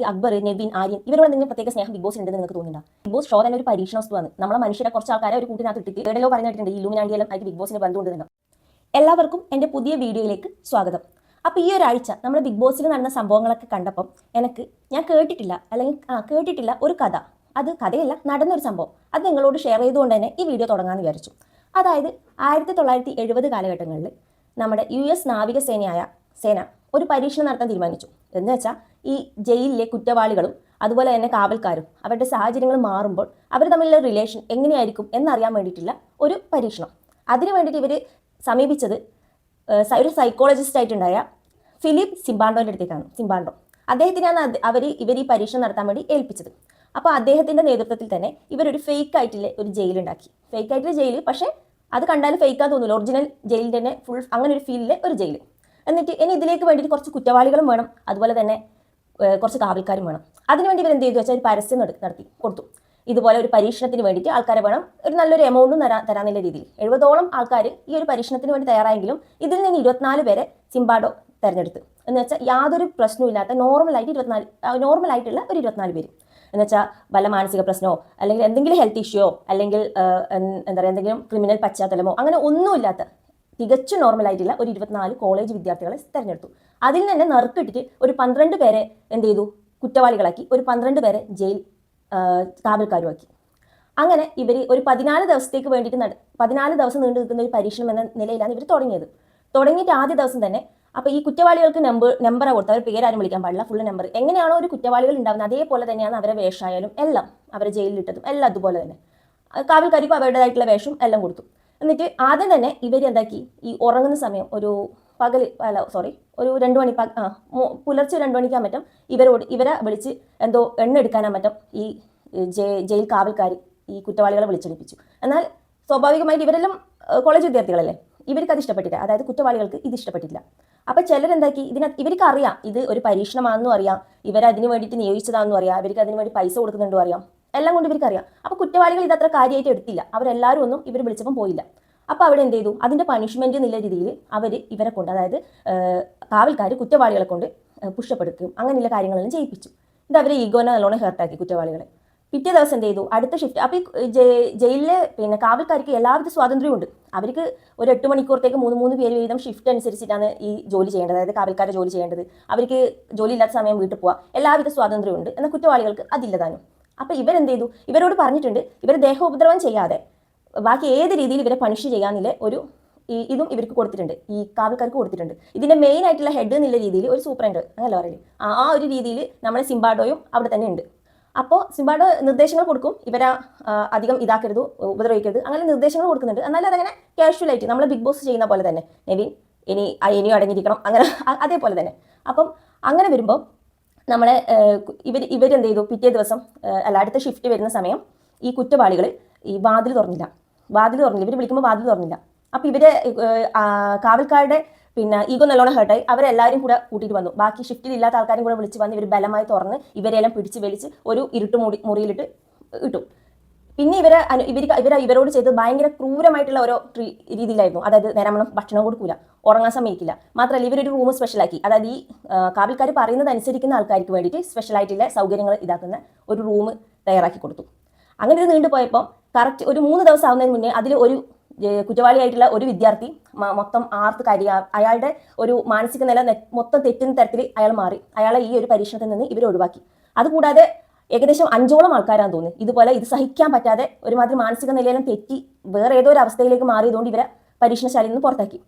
ഇതിലേക്ക് അക്ബർ നെവിൻ ആര്യൻ ഇവരോട് എന്തെങ്കിലും പ്രത്യേക സ്നേഹം ബിഗ് ബോസ് ഉണ്ടെന്ന് നിങ്ങൾക്ക് തോന്നുന്നുണ്ടോ? ബിഗ് ബോസ് ഷോ തന്നെ ഒരു പരീക്ഷണ വസ്തുവാണ് നമ്മളെ മനുഷ്യരെ കുറച്ച് ആൾക്കാരെ ഒരു കൂട്ടിനകത്ത് ഇട്ടിട്ട് എവിടെയോ പറഞ്ഞിട്ടുണ്ട് ഈ ഇലുമിനാണ്ടിയെല്ലാം ആയിട്ട് ബിഗ് ബോസിന് ബന്ധമുണ്ടെന്ന്. എല്ലാവർക്കും എന്റെ പുതിയ വീഡിയോയിലേക്ക് സ്വാഗതം. അപ്പോൾ ഈ ഒരാഴ്ച നമ്മൾ ബിഗ് ബോസിൽ നടന്ന സംഭവങ്ങളൊക്കെ കണ്ടപ്പം എനിക്ക് ഞാൻ കേട്ടിട്ടില്ല അല്ലെങ്കിൽ ആ കേട്ടിട്ടില്ല ഒരു കഥ. അത് കഥയല്ല നടന്നൊരു സംഭവം. അത് നിങ്ങളോട് ഷെയർ ചെയ്തുകൊണ്ട് തന്നെ ഈ വീഡിയോ തുടങ്ങാമെന്ന് വിചാരിച്ചു. അതായത് ആയിരത്തി തൊള്ളായിരത്തി എഴുപത് കാലഘട്ടങ്ങളിൽ നമ്മുടെ യു എസ് നാവികസേനയായ സേന ഒരു പരീക്ഷണം നടത്താൻ തീരുമാനിച്ചു. എന്ന് വെച്ചാൽ ഈ ജയിലിലെ കുറ്റവാളികളും അതുപോലെ തന്നെ കാവൽക്കാരും അവരുടെ സാഹചര്യങ്ങൾ മാറുമ്പോൾ അവർ തമ്മിലുള്ള റിലേഷൻ എങ്ങനെയായിരിക്കും എന്നറിയാൻ വേണ്ടിയിട്ടുള്ള ഒരു പരീക്ഷണം. അതിനു വേണ്ടിയിട്ട് ഇവർ സമീപിച്ചത് ഒരു സൈക്കോളജിസ്റ്റ് ആയിട്ടുണ്ടായ ഫിലിപ്പ് സിംബാണ്ടോന്റെ അടുത്തേക്കാണ് സിംബാണ്ടോ. അദ്ദേഹത്തിനാണ് അവർ ഇവർ ഈ പരീക്ഷണം നടത്താൻ വേണ്ടി ഏൽപ്പിച്ചത്. അപ്പോൾ അദ്ദേഹത്തിന്റെ നേതൃത്വത്തിൽ തന്നെ ഇവരൊരു ഫേക്ക് ആയിട്ടുള്ള ഒരു ജയിലുണ്ടാക്കി ഫേക്ക് ആയിട്ടുള്ള ജയിൽ പക്ഷേ അത് കണ്ടാൽ ഫേക്കാ തോന്നില്ല ഒറിജിനൽ ജയിലിന്റെ തന്നെ ഫുൾ അങ്ങനെ ഒരു ഫീലിലെ ഒരു ജയിൽ എന്നിട്ട് ഇനി ഇതിലേക്ക് വേണ്ടിയിട്ട് കുറച്ച് കുറ്റവാളികളും വേണം. അതുപോലെ തന്നെ കുറച്ച് കാവൽക്കാരും വേണം. അതിനുവേണ്ടി ഇവർ എന്ത് ചെയ്തു? വെച്ചാൽ ഒരു പരസ്യം നടത്തി കൊടുത്തു. ഇതുപോലെ ഒരു പരീക്ഷണത്തിന് വേണ്ടിയിട്ട് ആൾക്കാരെ വേണം ഒരു നല്ലൊരു എമൗണ്ടും തരാ തരാന്നുള്ള രീതിയിൽ. എഴുപതോളം ആൾക്കാർ ഈ ഒരു പരീക്ഷണത്തിന് വേണ്ടി തയ്യാറായെങ്കിലും ഇതിൽ നിന്ന് ഇരുപത്തിനാല് പേരെ സിംബാഡോ തിരഞ്ഞെടുത്തു. എന്ന് വെച്ചാൽ യാതൊരു പ്രശ്നമില്ലാത്ത നോർമലായിട്ട് ഇരുപത്തിനാല് നോർമലായിട്ടുള്ള ഒരു ഇരുപത്തിനാല് പേര്. എന്ന് വെച്ചാൽ വല്ല മാനസിക പ്രശ്നമോ അല്ലെങ്കിൽ എന്തെങ്കിലും ഹെൽത്ത് ഇഷ്യൂയോ അല്ലെങ്കിൽ എന്താ പറയുക എന്തെങ്കിലും ക്രിമിനൽ പശ്ചാത്തലമോ അങ്ങനെ ഒന്നുമില്ലാത്ത തികച്ചും നോർമലായിട്ടുള്ള ഒരു ഇരുപത്തിനാല് കോളേജ് വിദ്യാർത്ഥികളെ തെരഞ്ഞെടുത്തു. അതിൽ തന്നെ നറുക്കിട്ടിട്ട് ഒരു പന്ത്രണ്ട് പേരെ എന്ത് ചെയ്തു? കുറ്റവാളികളാക്കി. ഒരു പന്ത്രണ്ട് പേരെ ജയിൽ കാവൽക്കാരുമാക്കി അങ്ങനെ ഇവർ ഒരു പതിനാല് ദിവസത്തേക്ക് വേണ്ടിയിട്ട് നട പതിനാല് ദിവസം നീണ്ടു നിൽക്കുന്ന ഒരു പരീക്ഷണം എന്ന നിലയിലാണ് ഇവർ തുടങ്ങിയത്. തുടങ്ങിയിട്ട് ആദ്യ ദിവസം തന്നെ അപ്പോൾ ഈ കുറ്റവാളികൾക്ക് നമ്പർ നമ്പറാണ് കൊടുത്തത് അവർ പേരാരും വിളിക്കാൻ പാടില്ല ഫുൾ നമ്പർ എങ്ങനെയാണോ ഒരു കുറ്റവാളികൾ ഉണ്ടാകുന്നത് അതേപോലെ തന്നെയാണ് അവരെ വേഷമായാലും എല്ലാം. അവരെ ജയിലിലിട്ടതും എല്ലാം അതുപോലെ തന്നെ. കാവൽക്കാരിക്കും അവരുടേതായിട്ടുള്ള വേഷം എല്ലാം കൊടുത്തു. എന്നിട്ട് ആദ്യം തന്നെ ഇവർ എന്താക്കി? ഈ ഉറങ്ങുന്ന സമയം ഒരു പകൽ അല്ല സോറി ഒരു രണ്ട് മണി ആ പുലർച്ചെ രണ്ട് മണിക്കാൻ പറ്റും ഇവരോട് ഇവരെ വിളിച്ച് എന്തോ എണ്ണ എടുക്കാനാ പറ്റും ഈ ജയിൽ കാവൽക്കാർ ഈ കുറ്റവാളികളെ വിളിച്ചെടുപ്പിച്ചു എന്നാൽ സ്വാഭാവികമായിട്ട് ഇവരെല്ലാം കോളേജ് വിദ്യാർത്ഥികളല്ലേ? ഇവർക്ക് അത് ഇഷ്ടപ്പെട്ടില്ല. അതായത് കുറ്റവാളികൾക്ക് ഇത് ഇഷ്ടപ്പെട്ടില്ല. അപ്പം ചിലരെന്താക്കി? ഇതിന ഇവർക്ക് അറിയാം ഇത് ഒരു പരീക്ഷണമാണെന്നും അറിയാം. ഇവരതിനു വേണ്ടിയിട്ട് നിയോഗിച്ചതാണെന്നും അറിയാം. ഇവർക്ക് അതിന് വേണ്ടി പൈസ കൊടുക്കുന്നുണ്ടോ അറിയാം. എല്ലാം കൊണ്ട് ഇവർക്ക് അറിയാം. അപ്പോൾ കുറ്റവാളികൾ ഇതത്ര കാര്യമായിട്ട് എടുത്തില്ല. അവരെല്ലാവരും ഒന്നും ഇവർ വിളിച്ചപ്പം പോയില്ല. അപ്പോൾ അവിടെ എന്ത് ചെയ്തു? അതിന്റെ പണിഷ്മെന്റ് എന്നുള്ള രീതിയിൽ അവർ ഇവരെ കൊണ്ട് അതായത് കാവൽക്കാർ കുറ്റവാളികളെ കൊണ്ട് പുഷപ്പ് എടുക്കുകയും അങ്ങനെയുള്ള കാര്യങ്ങളെല്ലാം ചെയ്യിപ്പിച്ചു. ഇത് അവരെ ഈഗോനെ നല്ലോണം ഹേർട്ടാക്കി കുറ്റവാളികളെ. പിറ്റേ ദിവസം എന്ത് ചെയ്തു? അടുത്ത ഷിഫ്റ്റ് ജെ- ജയിലിലെ പിന്നെ കാവൽക്കാർക്ക് എല്ലാവിധ സ്വാതന്ത്ര്യമുണ്ട് അവർക്ക് ഒരു എട്ട് മണിക്കൂറത്തേക്ക് മൂന്ന് മൂന്ന് പേര് വീതം ഷിഫ്റ്റ് അനുസരിച്ചിട്ടാണ് ഈ ജോലി ചെയ്യേണ്ടത്. അതായത് കാവൽക്കാരെ ജോലി ചെയ്യേണ്ടത്. അവർക്ക് ജോലി ഇല്ലാത്ത സമയം വീട്ടിൽ പോവാം. എല്ലാവിധ സ്വാതന്ത്ര്യമുണ്ട് എന്നാൽ കുറ്റവാളികൾക്ക് അതില്ലതാനും അപ്പോൾ ഇവരെന്ത് ചെയ്തു ഇവരോട് പറഞ്ഞിട്ടുണ്ട് ഇവർ ദേഹോപദ്രവം ചെയ്യാതെ ബാക്കി ഏത് രീതിയിൽ ഇവരെ പണിഷ് ചെയ്യാന്നില്ല ഒരു ഇതും ഇവർക്ക് കൊടുത്തിട്ടുണ്ട് ഈ കാവൽക്കാർക്ക് കൊടുത്തിട്ടുണ്ട്. ഇതിന്റെ മെയിൻ ആയിട്ടുള്ള ഹെഡ് എന്നുള്ള രീതിയിൽ ഒരു സൂപ്രണ്ട് അങ്ങനല്ല പറയുന്നത് ആ ഒരു രീതിയിൽ നമ്മുടെ സിംബാഡോയും അവിടെ തന്നെ ഉണ്ട്. അപ്പോൾ സിംബാഡോ നിർദ്ദേശങ്ങൾ കൊടുക്കും ഇവരെ അധികം ഇതാക്കരുത് ഉപദ്രവിക്കരുത് അങ്ങനെ നിർദ്ദേശങ്ങൾ കൊടുക്കുന്നുണ്ട്. എന്നാലും അതങ്ങനെ കാഷ്വലായിട്ട് നമ്മൾ ബിഗ് ബോസ് ചെയ്യുന്ന പോലെ തന്നെ. നെവിൻ ഇനി ഇനിയും അടങ്ങിയിരിക്കണം അങ്ങനെ അതേപോലെ തന്നെ. അപ്പം അങ്ങനെ വരുമ്പോൾ നമ്മളെ ഇവർ ഇവരെന്ത് ചെയ്തു പിറ്റേ ദിവസം അല്ല അടുത്ത ഷിഫ്റ്റ് വരുന്ന സമയം ഈ കുറ്റവാളികൾ ഈ വാതിൽ തുറന്നില്ല. വാതിൽ തുറന്നില്ല. ഇവർ വിളിക്കുമ്പോൾ വാതിൽ തുറന്നില്ല. അപ്പോൾ ഇവരെ കാവൽക്കാരുടെ പിന്നെ ഈഗോ നല്ലോണം ഹേർട്ടായി അവരെല്ലാവരും കൂടെ കൂട്ടിയിട്ട് വന്നു. ബാക്കി ഷിഫ്റ്റിൽ ഇല്ലാത്ത ആൾക്കാരും കൂടെ വിളിച്ച് വന്ന് ഇവർ ബലമായി തുറന്ന് ഇവരെല്ലാം പിടിച്ച് വലിച്ച് ഒരു ഇരുട്ട് മുറി മുറിയിലിട്ട് ഇട്ടു. പിന്നെ ഇവരെ ഇവർ ഇവർ ഇവരെ ഇവരോട് ചെയ്ത് ഭയങ്കര ക്രൂരമായിട്ടുള്ള ഓരോ രീതിയിലായിരുന്നു. അതായത് നേരമണം ഭക്ഷണം കൊടുക്കൂല ഉറങ്ങാൻ സമ്മതിക്കില്ല. മാത്രമല്ല ഇവരൊരു റൂം സ്പെഷ്യലാക്കി. അതായത് ഈ കാവൽക്കാർ പറയുന്നത് അനുസരിക്കുന്ന ആൾക്കാർക്ക് വേണ്ടിയിട്ട് സ്പെഷ്യലായിട്ടുള്ള സൗകര്യങ്ങൾ ഇതാക്കുന്ന ഒരു റൂം തയ്യാറാക്കി കൊടുത്തു. അങ്ങനെ ഇത് നീണ്ടുപോയപ്പോൾ കറക്റ്റ് ഒരു മൂന്ന് ദിവസം ആവുന്നതിന് മുന്നേ അതിൽ ഒരു കുറ്റവാളിയായിട്ടുള്ള ഒരു വിദ്യാർത്ഥി മൊത്തം ആർത്ത് കാര്യ അയാളുടെ ഒരു മാനസിക നില മൊത്തം തെറ്റുന്ന തരത്തിൽ അയാൾ മാറി. അയാളെ ഈ ഒരു പരീക്ഷണത്തിൽ നിന്ന് ഇവർ ഒഴിവാക്കി. അതുകൂടാതെ ഏകദേശം അഞ്ചോളം ആൾക്കാരാണ് തോന്നുന്നത് ഇതുപോലെ ഇത് സഹിക്കാൻ പറ്റാതെ ഒരുമാതിരി മാനസിക നിലയിലും തെറ്റി വേറെ ഏതോ ഒരു അവസ്ഥയിലേക്ക് മാറിയതുകൊണ്ട് ഇവരെ പരീക്ഷണശാലയിൽ നിന്ന് പുറത്താക്കി.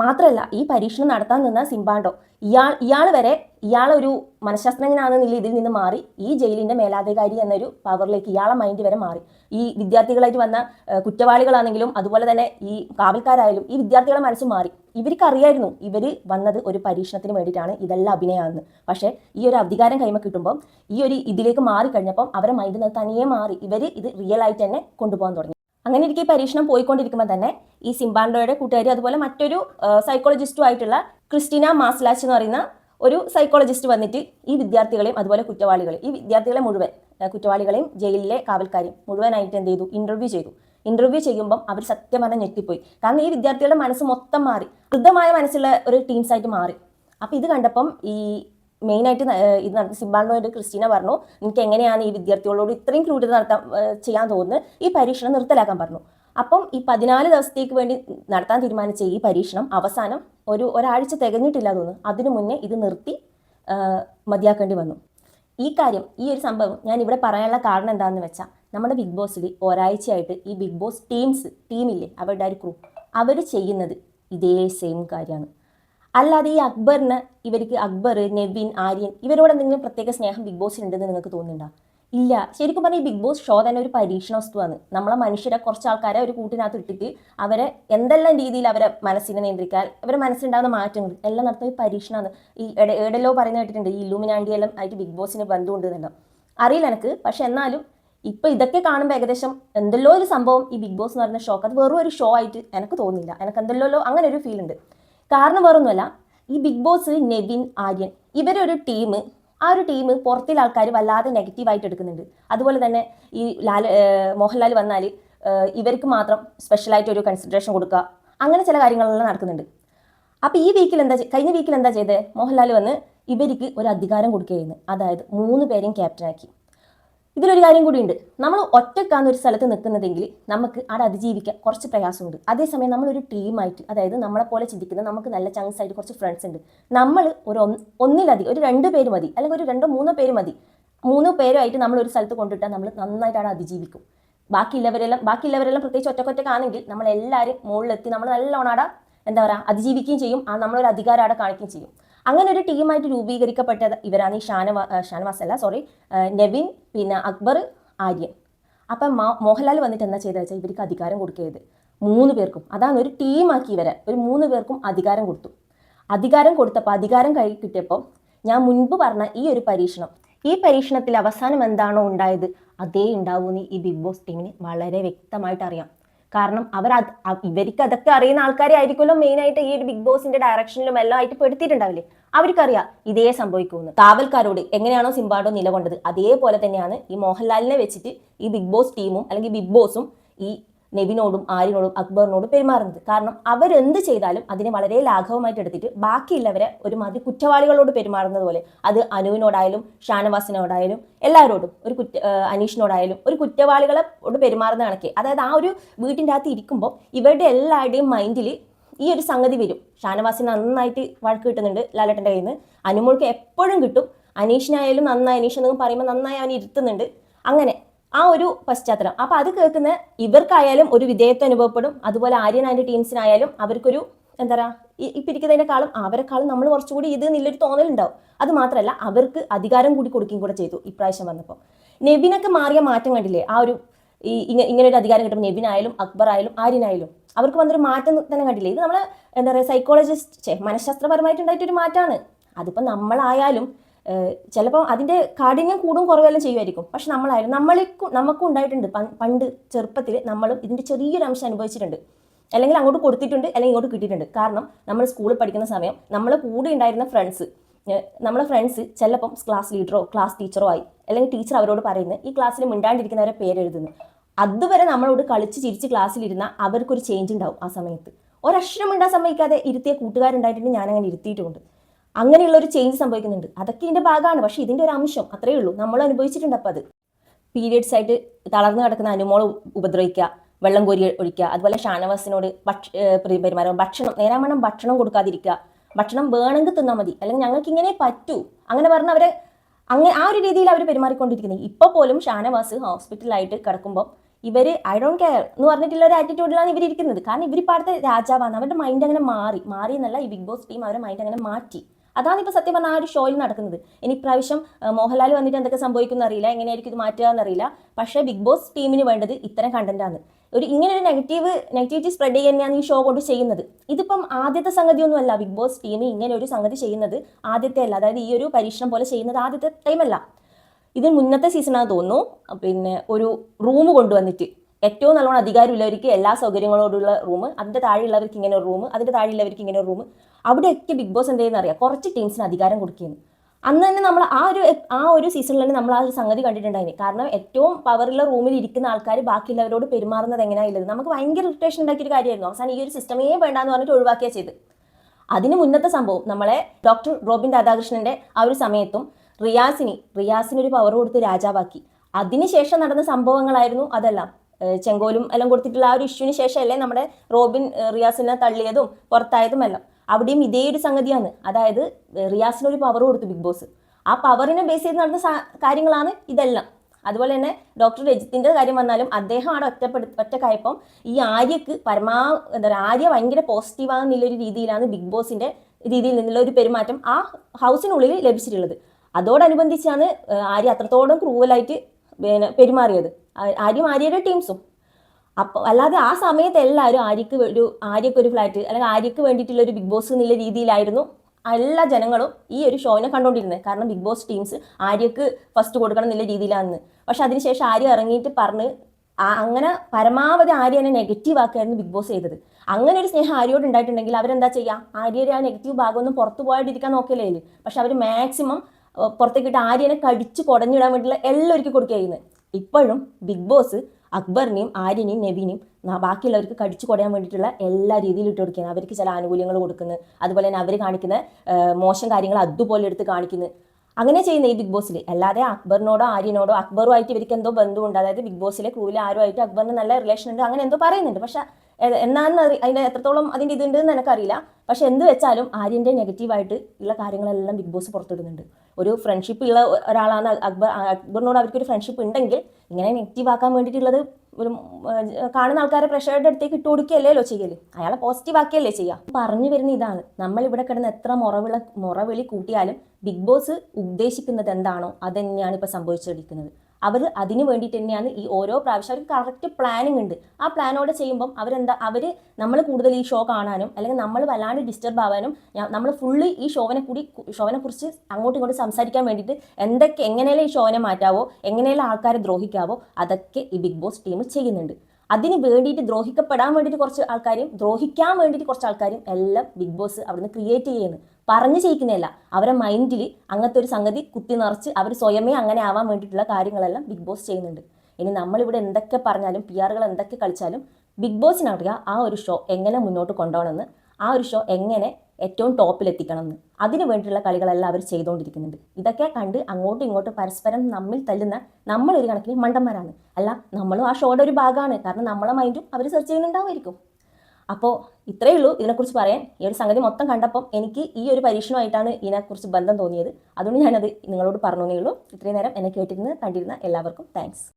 മാത്രമല്ല ഈ പരീക്ഷണം നടത്താൻ നിന്ന സിംബാണ്ടോ ഇയാൾ ഇയാൾ വരെ ഇയാളൊരു മനഃശാസ്ത്രജ്ഞനാണെന്ന നില ഇതിൽ നിന്ന് മാറി ഈ ജയിലിന്റെ മേലാധികാരി എന്നൊരു പവറിലേക്ക് ഇയാളെ മൈൻഡ് വരെ മാറി. ഈ വിദ്യാർത്ഥികളായിട്ട് വന്ന കുറ്റവാളികളാണെങ്കിലും അതുപോലെ തന്നെ ഈ കാവൽക്കാരായാലും ഈ വിദ്യാർത്ഥികളെ മനസ്സ് മാറി. ഇവർക്ക് അറിയായിരുന്നു ഇവർ വന്നത് ഒരു പരീക്ഷണത്തിന് വേണ്ടിയിട്ടാണ് ഇതെല്ലാം അഭിനയമാണെന്ന് പക്ഷേ ഈ ഒരു അധികാരം കൈമ കിട്ടുമ്പോൾ ഈ ഒരു ഇതിലേക്ക് മാറി കഴിഞ്ഞപ്പം അവരെ മൈൻഡിൽ നിന്ന് തനിയെ മാറി ഇവർ ഇത് റിയൽ ആയിട്ട് തന്നെ കൊണ്ടുപോകാൻ തുടങ്ങി. അങ്ങനെ ഇരിക്കെ ഈ പരീക്ഷണം പോയിക്കൊണ്ടിരിക്കുമ്പോൾ തന്നെ ഈ സിംബാൻഡോയുടെ കൂട്ടുകാരി അതുപോലെ മറ്റൊരു സൈക്കോളജിസ്റ്റും ആയിട്ടുള്ള ക്രിസ്റ്റീന മാസ്ലാച്ച് എന്ന് പറയുന്ന ഒരു സൈക്കോളജിസ്റ്റ് വന്നിട്ട് ഈ വിദ്യാർത്ഥികളെയും അതുപോലെ കുറ്റവാളികളെയും ഈ വിദ്യാർത്ഥികളെ മുഴുവൻ കുറ്റവാളികളെയും ജയിലിലെ കാവൽക്കാരെയും മുഴുവനായിട്ട് എന്ത് ചെയ്തു? ഇന്റർവ്യൂ ചെയ്തു. ഇന്റർവ്യൂ ചെയ്യുമ്പം അവർ സത്യം പറഞ്ഞാൽ ഞെട്ടിപ്പോയി. കാരണം ഈ വിദ്യാർത്ഥികളുടെ മനസ്സ് മൊത്തം മാറി. വൃദ്ധമായ മനസ്സുള്ള ഒരു ടീംസ് ആയിട്ട് മാറി. അപ്പോൾ ഇത് കണ്ടപ്പം ഈ മെയിൻ ആയിട്ട് ഇത് നടത്തി സിംബാളിനോട് ക്രിസ്റ്റീന പറഞ്ഞു എനിക്ക് എങ്ങനെയാണ് ഈ വിദ്യാർത്ഥികളോട് ഇത്രയും ക്രൂരത നടത്താൻ ചെയ്യാൻ തോന്നുന്നത്? ഈ പരീക്ഷണം നിർത്തലാക്കാൻ പറഞ്ഞു. അപ്പം ഈ പതിനാല് ദിവസത്തേക്ക് വേണ്ടി നടത്താൻ തീരുമാനിച്ച ഈ പരീക്ഷണം അവസാനം ഒരു ഒരാഴ്ച തികഞ്ഞിട്ടില്ല തോന്നുന്നു. അതിനു മുന്നേ ഇത് നിർത്തി മതിയാക്കേണ്ടി വന്നു. ഈ കാര്യം ഈ ഒരു സംഭവം ഞാൻ ഇവിടെ പറയാനുള്ള കാരണം എന്താണെന്ന് വെച്ചാൽ നമ്മുടെ ബിഗ് ബോസിൽ ഒരാഴ്ചയായിട്ട് ഈ ബിഗ് ബോസ് ടീംസ് ടീമില്ലേ അവരുടെ ഒരു ക്രൂ അവർ ചെയ്യുന്നത് ഇതേ സെയിം കാര്യമാണ്. അല്ലാതെ ഈ അക്ബറിന് ഇവർക്ക് അക്ബർ നെവിൻ ആര്യൻ ഇവരോട് എന്തെങ്കിലും പ്രത്യേക സ്നേഹം ബിഗ് ബോസിൽ ഉണ്ടെന്ന് നിങ്ങൾക്ക് തോന്നുന്നുണ്ടോ? ഇല്ല. ശരിക്കും പറഞ്ഞാൽ ഈ ബിഗ് ബോസ് ഷോ തന്നെ ഒരു പരീക്ഷണ വസ്തുവാണ്. നമ്മളെ മനുഷ്യരെ കുറച്ച് ആൾക്കാരെ ഒരു കൂട്ടിനകത്ത് ഇട്ടിട്ട് അവരെ എന്തെല്ലാം രീതിയിൽ അവരെ മനസ്സിനെ നിയന്ത്രിക്കാൻ അവരെ മനസ്സിലുണ്ടാകുന്ന മാറ്റങ്ങൾ എല്ലാം നടത്തുന്ന ഒരു പരീക്ഷണമാണ്. ഈ എവിടെല്ലോ പറയുന്ന കേട്ടിട്ടുണ്ട് ഈ ഇല്ലൂമിനാണ്ടിയെല്ലാം ആയിട്ട് ബിഗ് ബോസിന് ബന്ധമുണ്ട് എന്നുണ്ടോ അറിയില്ല എനിക്ക് പക്ഷെ എന്നാലും ഇപ്പൊ ഇതൊക്കെ കാണുമ്പോൾ ഏകദേശം എന്തെല്ലോ ഒരു സംഭവം ഈ ബിഗ് ബോസ് എന്ന് പറയുന്ന ഷോക്ക് അത് വെറും ഒരു ഷോ ആയിട്ട് എനിക്ക് തോന്നുന്നില്ല. എനിക്ക് എന്തെല്ലോ അങ്ങനെ ഒരു ഫീൽ ഉണ്ട്. കാരണം വേറൊന്നുമല്ല ഈ ബിഗ് ബോസ് നെവിൻ ആര്യൻ ഇവരൊരു ടീം ആ ഒരു ടീം പുറത്തുള്ള ആൾക്കാർ വല്ലാതെ നെഗറ്റീവായിട്ട് എടുക്കുന്നുണ്ട്. അതുപോലെ തന്നെ ഈ ലാൽ മോഹൻലാൽ വന്നാൽ ഇവർക്ക് മാത്രം സ്പെഷ്യലായിട്ട് ഒരു കൺസിഡറേഷൻ കൊടുക്കുക. അങ്ങനെ ചില കാര്യങ്ങളെല്ലാം നടക്കുന്നുണ്ട്. അപ്പോൾ ഈ വീക്കിൽ എന്താ കഴിഞ്ഞ വീക്കിൽ എന്താ ചെയ്തത് മോഹൻലാൽ വന്ന് ഇവർക്ക് ഒരു അധികാരം കൊടുക്കുകയായിരുന്നു. അതായത് മൂന്ന് പേരെയും ക്യാപ്റ്റനാക്കി ഇതിലൊരു കാര്യം കൂടിയുണ്ട്. നമ്മൾ ഒറ്റക്കാന്ന് ഒരു സ്ഥലത്ത് നിൽക്കുന്നതെങ്കിൽ നമുക്ക് അവിടെ അതിജീവിക്കാൻ കുറച്ച് പ്രയാസമുണ്ട്. അതേസമയം നമ്മളൊരു ടീമായിട്ട് അതായത് നമ്മളെ പോലെ ചിന്തിക്കുന്ന നമുക്ക് നല്ല ചങ്സ് ആയിട്ട് കുറച്ച് ഫ്രണ്ട്സ് ഉണ്ട്. നമ്മൾ ഒരു ഒന്നിലധി ഒന്നിലധികം ഒരു രണ്ട് പേര് മതി അല്ലെങ്കിൽ ഒരു രണ്ടോ മൂന്നോ പേര് മതി. മൂന്നോ പേരുമായിട്ട് നമ്മൾ ഒരു സ്ഥലത്ത് കൊണ്ടിട്ടാൽ നമ്മൾ നന്നായിട്ട് അവിടെ അതിജീവിക്കും. ബാക്കിയുള്ളവരെല്ലാം ബാക്കിയുള്ളവരെല്ലാം പ്രത്യേകിച്ച് ഒറ്റക്കൊറ്റക്കാണെങ്കിൽ നമ്മളെല്ലാവരും മുകളിലെത്തി നമ്മൾ നല്ലോണം അവിടെ എന്താ പറയുക അതിജീവിക്കുകയും ചെയ്യും. ആ നമ്മളൊരു അധികാരം അവിടെ കാണിക്കുകയും ചെയ്യും. അങ്ങനെ ഒരു ടീമായിട്ട് രൂപീകരിക്കപ്പെട്ടത് ഇവരാണ് ഈ ഷാനവാ ഷാനവാസ് അല്ല സോറി നെവിൻ പിന്നെ അക്ബർ ആര്യൻ. അപ്പം മോഹൻലാൽ വന്നിട്ട് എന്താ ചെയ്തത് വെച്ചാൽ ഇവർക്ക് അധികാരം കൊടുക്കരുത് മൂന്ന് പേർക്കും. അതാണ് ഒരു ടീമാക്കി ഇവരെ. ഒരു മൂന്ന് പേർക്കും അധികാരം കൊടുത്തു. അധികാരം കൊടുത്തപ്പോൾ അധികാരം കൈ കിട്ടിയപ്പോൾ ഞാൻ മുൻപ് പറഞ്ഞ ഈ ഒരു പരീക്ഷണം ഈ പരീക്ഷണത്തിൽ അവസാനം എന്താണോ ഉണ്ടായത് അതേ ഉണ്ടാവൂന്ന് ഈ ബിഗ് ബോസ് ടീമിന് വളരെ വ്യക്തമായിട്ട് അറിയാം. കാരണം അവർ അത് ഇവർക്ക് അതൊക്കെ അറിയുന്ന ആൾക്കാരെ ആയിരിക്കുമല്ലോ മെയിൻ ആയിട്ട് ഈ ഒരു ബിഗ് ബോസിന്റെ ഡയറക്ഷനിലും എല്ലാം ആയിട്ട് പെടുത്തിയിട്ടുണ്ടാവില്ലേ? അവർക്കറിയാം ഇതേ സംഭവിക്കുമെന്ന്. കാവൽക്കാരോട് എങ്ങനെയാണോ സിംബാഡോ നിലകൊണ്ടത് അതേപോലെ തന്നെയാണ് ഈ മോഹൻലാലിനെ വെച്ചിട്ട് ഈ ബിഗ് ബോസ് ടീമും അല്ലെങ്കിൽ ബിഗ് ബോസും ഈ നെവിനോടും ആര്യനോടും അക്ബറിനോടും പെരുമാറുന്നത്. കാരണം അവരെന്ത് ചെയ്താലും അതിനെ വളരെ ലാഘവമായിട്ട് എടുത്തിട്ട് ബാക്കിയുള്ളവരെ ഒരുമാതിരി കുറ്റവാളികളോട് പെരുമാറുന്നത് പോലെ അത് അനുവിനോടായാലും ഷാനവാസിനോടായാലും എല്ലാവരോടും ഒരു കുറ്റ അനീഷിനോടായാലും ഒരു കുറ്റവാളികളോട് പെരുമാറുന്ന കണക്കെ. അതായത് ആ ഒരു വീട്ടിന്റെ അകത്ത് ഇരിക്കുമ്പോൾ ഇവരുടെ എല്ലാവരുടെയും മൈൻഡിൽ ഈ ഒരു സംഗതി വരും. ഷാനവാസിന് നന്നായിട്ട് വഴക്ക് കിട്ടുന്നുണ്ട് ലാലേട്ടന്റെ കയ്യിൽ നിന്ന് അനുമോൾക്ക് എപ്പോഴും കിട്ടും. അനീഷിനായാലും നന്നായി അനീഷ് എന്നൊക്കെ പറയുമ്പോൾ നന്നായി അവൻ ഇരുത്തുന്നുണ്ട്. അങ്ങനെ ആ ഒരു പശ്ചാത്തലം. അപ്പൊ അത് കേൾക്കുന്ന ഇവർക്കായാലും ഒരു വിധേയത്വം അനുഭവപ്പെടും. അതുപോലെ ആര്യൻ ആൻഡ് ടീംസിനായാലും അവർക്കൊരു എന്താ പറയാ ഈ ഇരിക്കുന്നതിനേക്കാളും അവരെക്കാളും നമ്മൾ കുറച്ചുകൂടി ഇത് നല്ലൊരു തോന്നലുണ്ടാവും. അത് മാത്രമല്ല അവർക്ക് അധികാരം കൂടി കൊടുക്കുകയും കൂടെ ചെയ്തു ഇപ്രാവശ്യം വന്നപ്പോൾ. നെബിനൊക്കെ മാറിയ മാറ്റം കണ്ടില്ലേ? ആ ഒരു ഈ ഇങ്ങ- ഇങ്ങനെ ഒരു അധികാരം കിട്ടും നെബിനായാലും അക്ബർ ആയാലും ആര്യനായാലും അവർക്ക് വന്നൊരു മാറ്റം തന്നെ കണ്ടില്ലേ? ഇത് നമ്മൾ എന്താ പറയുക സൈക്കോളജിസ്റ്റ് മനഃശാസ്ത്രപരമായിട്ട് ഉണ്ടായിട്ടൊരു മാറ്റമാണ് അതിപ്പോൾ നമ്മളായാലും ചിലപ്പോൾ അതിന്റെ കാഠിന്യം കൂടും കുറവെല്ലാം ചെയ്യുമായിരിക്കും. പക്ഷെ നമ്മളായാലും നമ്മൾക്കും നമുക്കും ഉണ്ടായിട്ടുണ്ട്. പണ്ട് ചെറുപ്പത്തിൽ നമ്മളും ഇതിന്റെ ചെറിയൊരു അംശം അനുഭവിച്ചിട്ടുണ്ട്. അല്ലെങ്കിൽ അങ്ങോട്ട് കൊടുത്തിട്ടുണ്ട് അല്ലെങ്കിൽ ഇങ്ങോട്ട് കിട്ടിയിട്ടുണ്ട്. കാരണം നമ്മൾ സ്കൂളിൽ പഠിക്കുന്ന സമയം നമ്മളെ കൂടെ ഉണ്ടായിരുന്ന ഫ്രണ്ട്സ് നമ്മളെ ഫ്രണ്ട്സ് ചിലപ്പം ക്ലാസ് ലീഡറോ ക്ലാസ് ടീച്ചറോ ആയി. അല്ലെങ്കിൽ ടീച്ചർ അവരോട് പറയുന്നത് ഈ ക്ലാസ്സിൽ മിണ്ടാണ്ടിരിക്കുന്നവരെ പേരെഴുതുന്നു. അതുവരെ നമ്മളോട് കളിച്ച് ചിരിച്ച് ക്ലാസ്സിലിരുന്ന അവർക്കൊരു ചേഞ്ച് ഉണ്ടാവും ആ സമയത്ത്. ഒരക്ഷരം മിണ്ടാൻ സമ്മതിക്കാതെ ഇരുത്തിയ കൂട്ടുകാരുണ്ടായിട്ടുണ്ട് ഞാനങ്ങനെ ഇരുത്തിയിട്ടുമുണ്ട് അങ്ങനെയുള്ള ഒരു ചേഞ്ച് സംഭവിക്കുന്നുണ്ട്. അതൊക്കെ ഇതിന്റെ ഭാഗമാണ്. പക്ഷേ ഇതിന്റെ ഒരു അംശം അത്രയേ ഉള്ളൂ. നമ്മൾ അനുഭവിച്ചിട്ടുണ്ട് അപ്പം അത് പീരിയഡ്സ് ആയിട്ട് തളർന്നു കിടക്കുന്ന അനുമോളെ ഉപദ്രവിക്കുക വെള്ളം കോരി ഒഴിക്കുക അതുപോലെ ഷാനവാസിനോട് ഭക്ഷ പെരുമാറും ഭക്ഷണം നേരാൻ വേണം ഭക്ഷണം കൊടുക്കാതിരിക്കുക ഭക്ഷണം വേണമെങ്കിൽ തിന്നാൽ മതി. അല്ലെങ്കിൽ ഞങ്ങൾക്ക് ഇങ്ങനെ പറ്റൂ. അങ്ങനെ പറഞ്ഞ അവരെ അങ്ങനെ ആ ഒരു രീതിയിൽ അവർ പെരുമാറിക്കൊണ്ടിരിക്കുന്നത് ഇപ്പോൾ പോലും ഷാനവാസ് ഹോസ്പിറ്റലായിട്ട് കിടക്കുമ്പോൾ ഇവർ ഐ ഡോണ്ട് കെയർ എന്ന് പറഞ്ഞിട്ടുള്ള ഒരു ആറ്റിറ്റ്യൂഡിലാണ് ഇവർ ഇരിക്കുന്നത് കാരണം ഇവർ രാജാവാണ്. അവരുടെ മൈൻഡ് അങ്ങനെ മാറി. മാറി എന്നല്ല ഈ ബിഗ് ബോസ് ടീം അവരുടെ മൈൻഡ് അങ്ങനെ മാറ്റി. അതാണ് ഇപ്പോൾ സത്യം പറഞ്ഞാൽ ആ ഒരു ഷോയിൽ നടക്കുന്നത്. ഇനി ഇപ്രാവശ്യം മോഹൻലാൽ വന്നിട്ട് എന്തൊക്കെ സംഭവിക്കുന്ന അറിയില്ല. എങ്ങനെയായിരിക്കും ഇത് മാറ്റുക എന്നറിയില്ല. പക്ഷേ ബിഗ് ബോസ് ടീമിന് വേണ്ടത് ഇത്തരം കണ്ടന്റാണ് ഒരു ഇങ്ങനെ ഒരു നെഗറ്റീവ് നെഗറ്റിവിറ്റി സ്പ്രെഡ് ചെയ്യുക തന്നെയാണ് ഈ ഷോ കൊണ്ട് ചെയ്യുന്നത്. ഇതിപ്പം ആദ്യത്തെ സംഗതിയൊന്നുമല്ല. ബിഗ് ബോസ് ടീം ഇങ്ങനെ ഒരു സംഗതി ചെയ്യുന്നത് ആദ്യത്തെ അല്ല. അതായത് ഈ ഒരു പരീക്ഷണം പോലെ ചെയ്യുന്നത് ആദ്യത്തെ ടൈമല്ല ഇതിന് മുന്നത്തെ സീസണാണ് തോന്നുന്നു. പിന്നെ ഒരു റൂം കൊണ്ടുവന്നിട്ട്. ഏറ്റവും നല്ലോണം അധികാരമുള്ളവർക്ക് എല്ലാ സൗകര്യങ്ങളോടുള്ള റൂം അതിന്റെ താഴെയുള്ളവർക്ക് ഇങ്ങനെ ഒരു റൂം അതിന്റെ താഴെയുള്ളവർക്ക് ഇങ്ങനെ ഒരു റൂം അവിടെയൊക്കെ ബിഗ് ബോസ് എന്ത് ചെയ്യുന്ന അറിയാം? കുറച്ച് ടീംസിന് അധികാരം കൊടുക്കുകയാണ്. അന്ന് തന്നെ നമ്മൾ ആ ഒരു ആ ഒരു സീസണിൽ തന്നെ നമ്മൾ ആ ഒരു സംഗതി കണ്ടിട്ടുണ്ടായിരുന്നു കാരണം ഏറ്റവും പവറുള്ള റൂമിൽ ഇരിക്കുന്ന ആൾക്കാർ ബാക്കിയുള്ളവരോട് പെരുമാറുന്നത് എങ്ങനെയാണുള്ളത് നമുക്ക് ഭയങ്കര ഇറിറ്റേഷൻ ഉണ്ടാക്കിയൊരു കാര്യമായിരുന്നു. അവസാനം ഈ ഒരു സിസ്റ്റമേ വേണ്ടാന്ന് പറഞ്ഞിട്ട് ഒഴിവാക്കിയാ ചെയ്ത് അതിന് മുന്നത്തെ സംഭവം നമ്മളെ ഡോക്ടർ റോബിൻ രാധാകൃഷ്ണന്റെ ആ ഒരു സമയത്തും റിയാസിന് റിയാസിന് ഒരു പവർ കൊടുത്ത് രാജാവാക്കി. അതിനുശേഷം നടന്ന സംഭവങ്ങളായിരുന്നു അതെല്ലാം. ചെങ്കോലും എല്ലാം കൊടുത്തിട്ടുള്ള ആ ഒരു ഇഷ്യൂവിന് ശേഷമല്ലേ നമ്മുടെ റോബിൻ റിയാസിനെ തള്ളിയതും പുറത്തായതും എല്ലാം. അവിടെയും ഇതേ ഒരു സംഗതിയാണ്. അതായത് റിയാസിന് ഒരു പവർ കൊടുത്തു ബിഗ് ബോസ് ആ പവറിനെ ബേസ് ചെയ്ത് നടന്ന കാര്യങ്ങളാണ് ഇതെല്ലാം. അതുപോലെ തന്നെ ഡോക്ടർ രജിത്തിന്റെ കാര്യം വന്നാലും അദ്ദേഹം അവിടെ ഒറ്റപ്പെടു ഒറ്റക്കായപ്പം ഈ ആര്യക്ക് പരമാ എന്താ പറയുക ആര്യ ഭയങ്കര പോസിറ്റീവാണെന്നുള്ളൊരു രീതിയിലാണ് ബിഗ് ബോസിന്റെ രീതിയിൽ നിന്നുള്ള ഒരു പെരുമാറ്റം ആ ഹൗസിനുള്ളിൽ ലഭിച്ചിട്ടുള്ളത്. അതോടനുബന്ധിച്ചാണ് ആര്യ അത്രത്തോളം ക്രൂവലായിട്ട് പെരുമാറിയത്. ആ- ആര്യയും ആര്യയുടെ ടീംസും. അപ്പോൾ അല്ലാതെ ആ സമയത്ത് എല്ലാവരും ആര്യക്ക് ഒരു ആര്യക്ക് ഒരു ഫ്ലാറ്റ് അല്ലെങ്കിൽ ആര്യക്ക് വേണ്ടിയിട്ടുള്ള ഒരു ബിഗ് ബോസ് എന്നുള്ള രീതിയിലായിരുന്നു എല്ലാ ജനങ്ങളും ഈ ഒരു ഷോയിനെ കണ്ടുകൊണ്ടിരുന്നത് കാരണം ബിഗ് ബോസ് ടീംസ് ആര്യക്ക് ഫസ്റ്റ് കൊടുക്കണം എന്നുള്ള രീതിയിലാണെന്ന് പക്ഷെ അതിനുശേഷം ആര്യ ഇറങ്ങിയിട്ട് പറഞ്ഞ് അങ്ങനെ പരമാവധി ആര്യനെ നെഗറ്റീവ് ആക്കുകയായിരുന്നു ബിഗ് ബോസ് ചെയ്തത്. അങ്ങനെ ഒരു സ്നേഹം ആര്യോട് ഉണ്ടായിട്ടുണ്ടെങ്കിൽ അവരെന്താ ചെയ്യുക ആര്യയുടെ ആ നെഗറ്റീവ് ഭാഗമൊന്നും പുറത്തു പോയാണ്ടിരിക്കാൻ നോക്കില്ലേ? പക്ഷെ അവർ മാക്സിമം പുറത്തേക്കിട്ട് ആര്യനെ കടിച്ച് കുടഞ്ഞിടാൻ വേണ്ടിയിട്ടുള്ള എല്ലാം ഒരുക്കി ഇപ്പോഴും ബിഗ് ബോസ് അക്ബറിനെയും ആര്യനെയും നവീനെയും ബാക്കിയുള്ളവർക്ക് കടിച്ചു കൊടയാൻ വേണ്ടിയിട്ടുള്ള എല്ലാ രീതിയിലും ഇട്ട് കൊടുക്കുന്നത് അവർക്ക് ചില ആനുകൂല്യങ്ങൾ കൊടുക്കുന്നു. അതുപോലെ തന്നെ അവർ കാണിക്കുന്ന മോശം കാര്യങ്ങൾ അതുപോലെ എടുത്ത് കാണിക്കുന്നു. അങ്ങനെ ചെയ്യുന്ന ഈ ബിഗ് ബോസിൽ അല്ലാതെ അക്ബറിനോടോ ആര്യനോടോ അക്ബറുമായിട്ട് ഇവർക്ക് എന്തോ ബന്ധമുണ്ട്. അതായത് ബിഗ് ബോസിലെ ക്രൂവിൽ ആരുമായിട്ട് അക്ബറിന് നല്ല റിലേഷൻ ഉണ്ട്. അങ്ങനെ എന്തോ പറയുന്നുണ്ട്. പക്ഷെ എന്നാന്ന് അതിന് എത്രത്തോളം അതിന്റെ ഇതുണ്ട് എന്ന് എനിക്കറിയില്ല. പക്ഷെ എന്ത് വെച്ചാലും ആര്യന്റെ നെഗറ്റീവായിട്ട് ഉള്ള കാര്യങ്ങളെല്ലാം ബിഗ് ബോസ് പുറത്തിടുന്നുണ്ട് ഒരു ഫ്രണ്ട്ഷിപ്പ് ഉള്ള ഒരാളാണ് അക്ബർ അക്ബറിനോട് അവർക്ക് ഒരു ഫ്രണ്ട്ഷിപ്പ് ഉണ്ടെങ്കിൽ ഇങ്ങനെ നെഗറ്റീവ് ആക്കാൻ വേണ്ടിയിട്ടുള്ളത് ഒരു കാണുന്ന ആൾക്കാരെ പ്രഷറുടെ അടുത്തേക്ക് ഇട്ട് കൊടുക്കുകയല്ലോ ചെയ്യൽ? അയാളെ പോസിറ്റീവ് ആക്കിയല്ലേ ചെയ്യുക പറഞ്ഞു വരുന്ന ഇതാണ്. നമ്മൾ ഇവിടെ കിടന്ന് എത്ര മുറവിള മുറവിളി കൂട്ടിയാലും ബിഗ് ബോസ് ഉദ്ദേശിക്കുന്നത് എന്താണോ അത് തന്നെയാണ് ഇപ്പൊ സംഭവിച്ചിരിക്കുന്നത് അവർ അതിന് വേണ്ടിയിട്ട് തന്നെയാണ് ഈ ഓരോ പ്രാവശ്യം അവർക്ക് കറക്റ്റ് പ്ലാനിങ് ഉണ്ട്. ആ പ്ലാനോടെ ചെയ്യുമ്പം അവരെന്താ അവർ നമ്മൾ കൂടുതൽ ഈ ഷോ കാണാനും അല്ലെങ്കിൽ നമ്മൾ വല്ലാണ്ട് ഡിസ്റ്റർബ് ആവാനും നമ്മൾ ഫുള്ള് ഈ ഷോവിനെ കൂടി ഷോവിനെ കുറിച്ച് അങ്ങോട്ടും ഇങ്ങോട്ടും സംസാരിക്കാൻ വേണ്ടിയിട്ട് എന്തൊക്കെ എങ്ങനെയെല്ലാം ഈ ഷോവിനെ മാറ്റാവോ എങ്ങനെയെല്ലാം ആൾക്കാരെ ദ്രോഹിക്കാവോ അതൊക്കെ ഈ ബിഗ് ബോസ് ടീം ചെയ്യുന്നുണ്ട്. അതിന് വേണ്ടിയിട്ട് ദ്രോഹിക്കപ്പെടാൻ വേണ്ടിയിട്ട് കുറച്ച് ആൾക്കാരും ദ്രോഹിക്കാൻ വേണ്ടിയിട്ട് കുറച്ച് ആൾക്കാരും എല്ലാം ബിഗ് ബോസ് അവിടുന്ന് ക്രിയേറ്റ് ചെയ്യുന്നു. പറഞ്ഞു ചെയ്യിക്കുന്നതല്ല. അവരെ മൈൻഡിൽ അങ്ങനത്തെ ഒരു സംഗതി കുത്തി നിറച്ച് അവർ സ്വയമേ അങ്ങനെ ആവാൻ വേണ്ടിയിട്ടുള്ള കാര്യങ്ങളെല്ലാം ബിഗ് ബോസ് ചെയ്യുന്നുണ്ട്. ഇനി നമ്മളിവിടെ എന്തൊക്കെ പറഞ്ഞാലും പി ആറുകൾ എന്തൊക്കെ കളിച്ചാലും ബിഗ് ബോസിനറിയാം ആ ഒരു ഷോ എങ്ങനെ മുന്നോട്ട് കൊണ്ടുപോകണമെന്ന് ആ ഒരു ഷോ എങ്ങനെ ഏറ്റവും എന്ന് അതിന് വേണ്ടിയിട്ടുള്ള കളികളെല്ലാം അവർ ചെയ്തുകൊണ്ടിരിക്കുന്നുണ്ട്. ഇതൊക്കെ കണ്ട് അങ്ങോട്ടും ഇങ്ങോട്ടും പരസ്പരം നമ്മിൽ തല്ലുന്ന നമ്മളൊരു കണക്കിന് മണ്ടന്മാരാണ്. അല്ല നമ്മളും ആ ഷോയുടെ ഒരു ഭാഗമാണ്. കാരണം നമ്മളെ മൈൻഡും അവർ സെർച്ച് ചെയ്യുന്നുണ്ടാവുമായിരിക്കും. അപ്പോൾ ഇത്രയേ ഉള്ളൂ ഇതിനെക്കുറിച്ച് പറയാൻ. ഈ ഒരു സംഗതി മൊത്തം കണ്ടപ്പം എനിക്ക് ഈ ഒരു പരീക്ഷണമായിട്ടാണ് ഇതിനെക്കുറിച്ച് ബന്ധം തോന്നിയത്. അതുകൊണ്ട് ഞാനത് നിങ്ങളോട് പറഞ്ഞേ ഉള്ളൂ. ഇത്രയും നേരം എന്നെ കേട്ടിരുന്ന് കണ്ടിരുന്ന എല്ലാവർക്കും താങ്ക്സ്